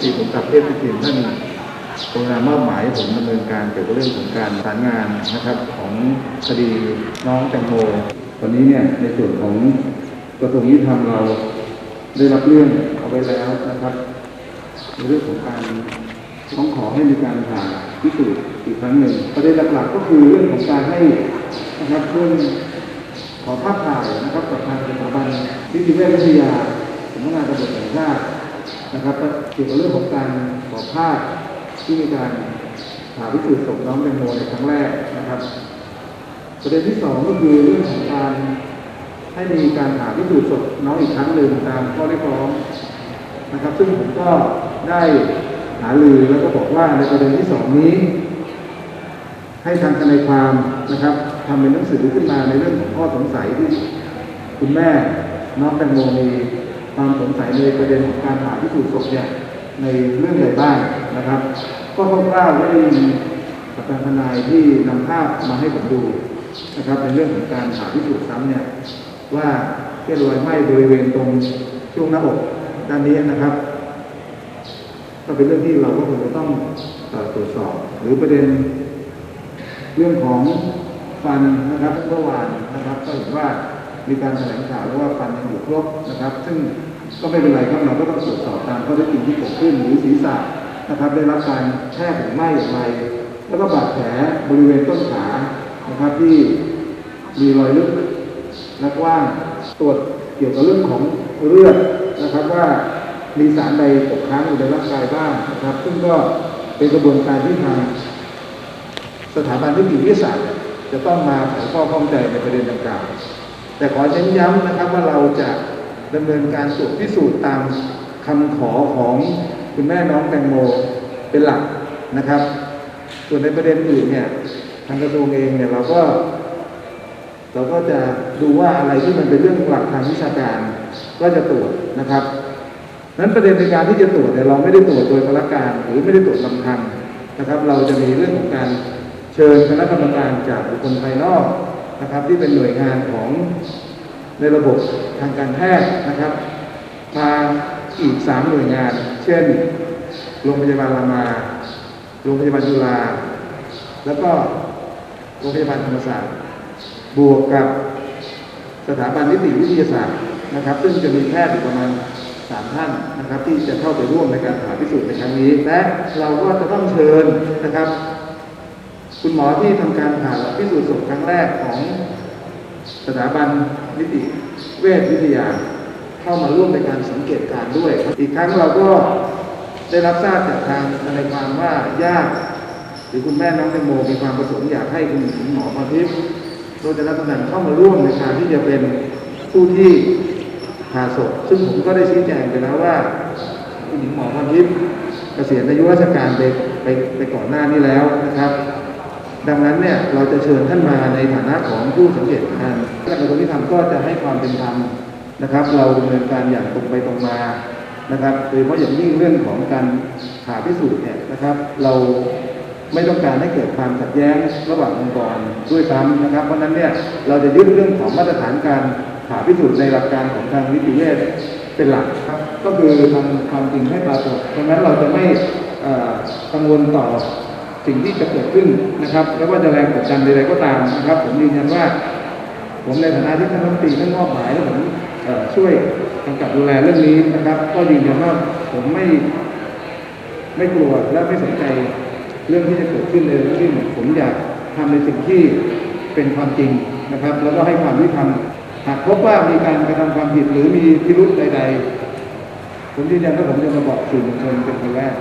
ตรีผมกับเทพทีมท่านกรุณามอบหมายให้ผมดำเนินการเกี่ยวกับเรื่องของการประสานงานนะครับของคดีน้องแตงโมวันนี้เนี่ยในส่วนของกระทรวงยุติธรรมเราได้รับเรื่องเอาไว้แล้วนะครับในเรื่องของการร้องขอให้มีการผ่าพิสูจน์อีกครั้งหนึ่งประเด็นหลักๆก็คือเรื่องของการให้นะครับเรื่องขอภาพถ่ายนะครับกับทางสถาบันนิติเวชวิทยาสำนักงานตำรวจแห่งชาติ นะครับเกี่ยวกับเรื่องของการขอภาพที่มีการผ่าพิสูจน์ศพน้องแตงโมในครั้งแรกนะครับ ประเด็นที่สองก็คือเรื่องของการให้มีการผ่าพิสูจน์ศพน้องอีกครั้งหนึ่งตามข้อเรียกร้องนะครับ ซึ่งผมก็ได้หารือแล้วก็บอกว่าในประเด็นที่สองนี้ ให้ทางทนายความนะครับทำเป็นหนังสือขึ้นมาในเรื่องของข้อสงสัยที่คุณแม่น้องแตงโมมี ความสงสัยในประเด็นของการผ่าพิสูจน์ศพเนี่ยในเรื่องใดบ้างนะครับ ก็คร่าวๆได้ยินกับทางทนายที่นำภาพมาให้ผมดูนะครับในเรื่องของการผ่าพิสูจน์ซ้ำเนี่ยว่าเกิดรอยไหม้บริเวณตรงช่วงหน้าอกด้านนี้นะครับ ก็เป็นเรื่องที่เราก็คงจะต้องตรวจสอบ หรือประเด็นเรื่องของฟันนะครับเมื่อวานนะครับ ก็เห็นว่ามีการแถลงข่าวว่าฟันยังอยู่ครบนะครับ ซึ่ง ก็ไม่เป็นไรครับเราก็ต้องตรวจสอบตามข้อเท็จจริงที่เกิดขึ้นหรือศีรษะนะครับ ได้รับการแทกหรือไม่อย่างไร แล้วก็บาดแผลบริเวณต้นขานะครับที่มีรอยลึกและกว้างตรวจเกี่ยวกับเรื่องของเลือดนะครับว่ามีสารใดตกค้างอยู่ในร่างกายบ้างนะครับ ซึ่งก็เป็นกระบวนการที่ทางสถาบันนิติวิทยาศาสตร์เนี่ยจะต้องมาไขข้อข้องใจในประเด็นดังกล่าวแต่ขอเน้นย้ำนะครับว่าเราจะ ดำเนินการตรวจพิสูจน์ตามคำขอของคุณแม่น้องแตงโมเป็นหลักนะครับ ส่วนในประเด็นอื่นเนี่ยทางกระทรวงเองเนี่ยเราก็เราก็จะดูว่าอะไรที่มันเป็นเรื่องหลักทางวิชาการก็จะตรวจนะครับนั้นประเด็นในการที่จะตรวจเนี่ยเราไม่ได้ตรวจโดยพละการ หรือไม่ได้ตรวจลำพังนะครับ เราจะมีเรื่องของการเชิญคณะกรรมการจากบุคคลภายนอกนะครับ ที่เป็นหน่วยงานของ ในระบบทางการแพทย์นะครับ มาอีกสามหน่วยงาน เช่น โรงพยาบาลรามา โรงพยาบาลจุฬาแล้วก็โรงพยาบาลธรรมศาสตร์ บวกกับสถาบันนิติวิทยาศาสตร์นะครับ ซึ่งจะมีแพทย์ประมาณสามท่านนะครับ ที่จะเข้าไปร่วมในการผ่าพิสูจน์ในครั้งนี้ และเราก็จะต้องเชิญนะครับ คุณหมอที่ทำการผ่าพิสูจน์ศพครั้งแรกของ สถาบันนิติเวชวิทยา เข้ามาร่วมในการสังเกตการด้วย อีกครั้งเราก็ได้รับทราบจากทางทนายความว่าญาติหรือคุณแม่น้องแตงโมมีความประสงค์อยากให้คุณหญิงหมอพรทิพย์โรจนตนันเข้ามาร่วมในการที่จะเป็นผู้ที่ผ่าศพซึ่งผมก็ได้ชี้แจงไปแล้วว่า คุณหญิงหมอพรทิพย์เกษียณอายุราชการไปไปไปก่อนหน้านี้แล้วนะครับ ดังนั้นเนี่ยเราจะเชิญท่านมาในฐานะของผู้สังเกตการณ์และกระทรวงยุติธรรมก็จะให้ความเป็นธรรมนะครับ เราดำเนินการอย่างตรงไปตรงมานะครับโดยเฉพาะอย่างยิ่งเรื่องของการผ่าพิสูจน์เนี่ยนะครับ เราไม่ต้องการให้เกิดความขัดแย้งระหว่างองค์กรด้วยซ้ำนะครับ เพราะนั้นเนี่ยเราจะยึดเรื่องของมาตรฐานการผ่าพิสูจน์ในหลักการของทางนิติเวชเป็นหลักครับก็คือทำความจริงให้ปรากฏเพราะนั้นเราจะไม่กังวลต่อ สิ่งที่จะเกิดขึ้นนะครับไม่ว่าจะแรงกดดันใดๆก็ตามนะครับ ผมยืนยันว่า ผมในฐานะที่ท่านรัฐมนตรีท่านมอบหมายแล้วผมช่วยกำกับดูแลเรื่องนี้นะครับ ก็ยืนยันว่าผมไม่ไม่กลัวและไม่สนใจเรื่องที่จะเกิดขึ้นเรื่องนี้ผมอยากทำในสิ่งที่เป็นความจริงนะครับ แล้วก็ให้ความยุติธรรมหากพบว่ามีการกระทำความผิดหรือมีพิรุธใด ๆ ผมยืนยันว่าผมจะมาบอกสื่อมวลชนเป็นคนแรก